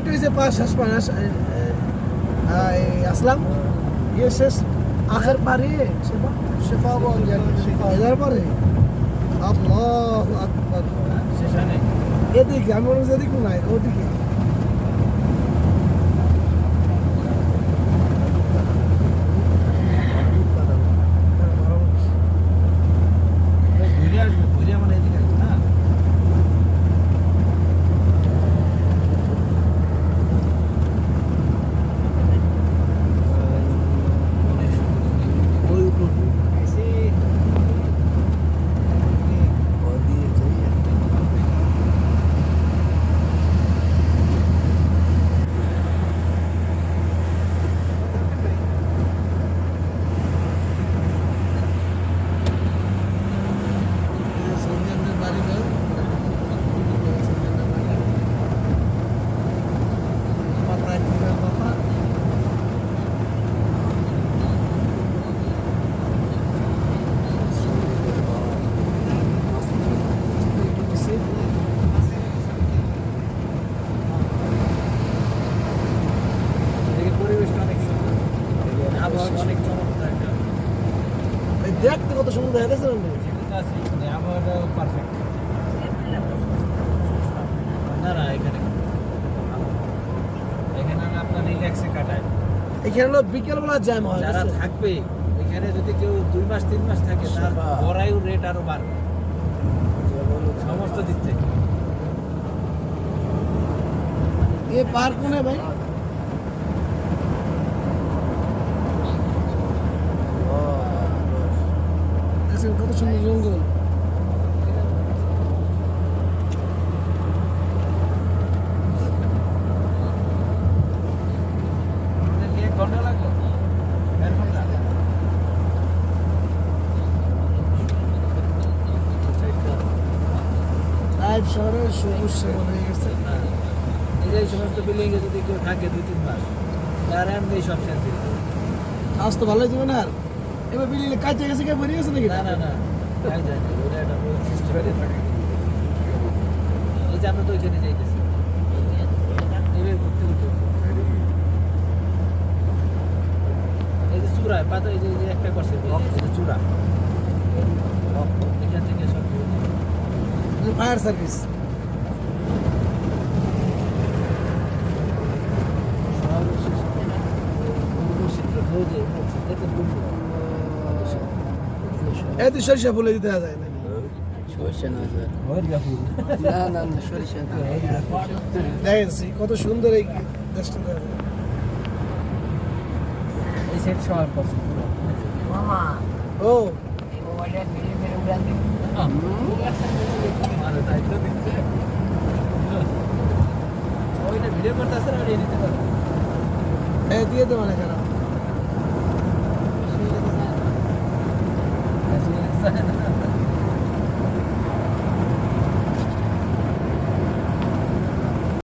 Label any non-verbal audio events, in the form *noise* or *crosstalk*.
ওইটা হয়েছে পাঁচ শেষ পাঁচ আসলাম। ये শেষ আখের পারে শেফা? শেফা বল এদার পারে আল্লাহ আকবার। সেখানে। এদিকে আমি এদিকে নাই ওদিকে। দেখতে কত সুন্দর দেখা গেছে না এখানে এখানে আপনার রিল্যাক্সে কাটায় এখানে হলো বিকেলবেলা জ্যাম হয় যারা থাকবে এখানে যদি কেউ দুই মাস তিন মাস থাকে তার বড়াইও রেট আরও বাড়বে। সমস্ত দিক থেকে। এ পার্ক মনে ভাই? भाई দেখছেন কত সুন্দর জঙ্গল। আপনাদের এক ঘণ্টা লাগল দেড় শহরে সবুজ শ্যামল হয়ে গেছে যদি কেউ থাকে সব ভালোই না আর? এবার বিলি কাজে গেছে কে বেরিয়ে গেছে নাকি না না না এই যে আমরা তো ওইখানে যাইতেছি এবার ঘুরতে ঘুরতে এই যে চূড়া পাতা এই যে একটা করছে চূড়া এখান থেকে সব ফায়ার সার্ভিস এই তো সরিষা ফুলে দিতে যায় না কত সুন্দর এই দেশটা ও। না এই দিয়ে দেবো না কেন? さ *laughs* れ